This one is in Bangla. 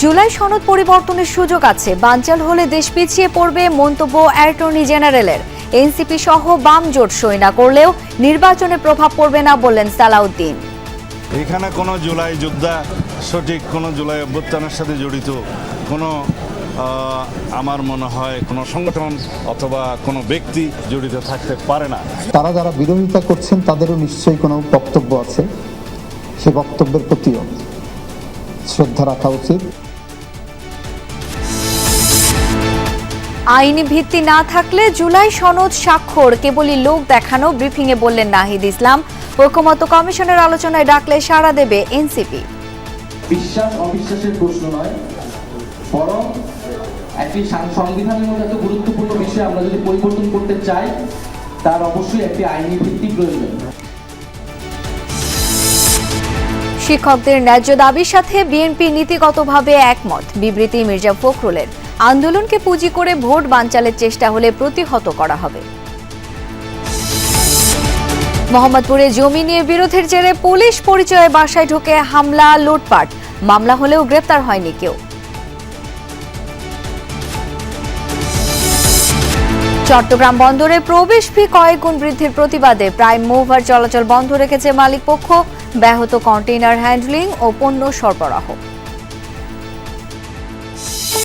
জুলাই সনদ পরিবর্তনের সুযোগ আছে। বানচাল হলে দেশ পিছিয়ে পড়বে মন্তব্য অ্যাটর্নি জেনারেলের। এনসিপি সহ বাম জোট সই না করলেও নির্বাচনে প্রভাব পড়বে না বললেন সালাউদ্দিন। এখানে কোনো জুলাই যোদ্ধা সঠিক কোনো জুলাই অভ্যুত্থানের সাথে জড়িত কোনো আমার মনে হয় কোনো সংগঠন অথবা কোনো ব্যক্তি জড়িত থাকতে পারে না। তারা যারা বিরোধিতা করছেন তাদেরও নিশ্চয়ই কোনো বক্তব্য আছে। সে বক্তব্যের প্রতিও শ্রদ্ধা রাখা উচিত। আইনি ভিত্তি না থাকলে জুলাই সনদ স্বাক্ষর। কেবলই লোক দেখানো ব্রিফিংয়ে বললেন নাহিদ ইসলাম। ঐকমত্য কমিশনের আলোচনায় ডাকলে সাড়া দেবে এনসিপি। বিশ্বাস অবিশ্বাসের প্রশ্ন নয়। বরং একটি সংবিধানের মধ্যে এত গুরুত্বপূর্ণ বিষয় আমরা যদি পরিবর্তন করতে চাই তার অবশ্যই একটি আইনি ভিত্তি প্রয়োজন। শিক্ষকদের ন্যায্য দাবির সাথে বিএনপি নীতিগতভাবে একমত। বিবৃতি মির্জা ফখরুলের। আন্দোলনকে পুঁজি করে ভোট বানচালের চেষ্টা হলে প্রতিহত করা হবে। মোহাম্মদপুরে জমি নিয়ে বিরোধের জেরে পুলিশ পরিচয়ে বাসায় ঢুকে হামলা, লুটপাট। মামলা হলেও গ্রেপ্তার হয়নি কেউ। চট্টগ্রাম বন্দরে প্রবেশ ফি কয়েক গুণ বৃদ্ধির প্রতিবাদে প্রায় মুভার চলাচল বন্ধ রেখেছে মালিকপক্ষ। ব্যাহত কন্টেইনার হ্যান্ডলিং ও পণ্য সরবরাহ।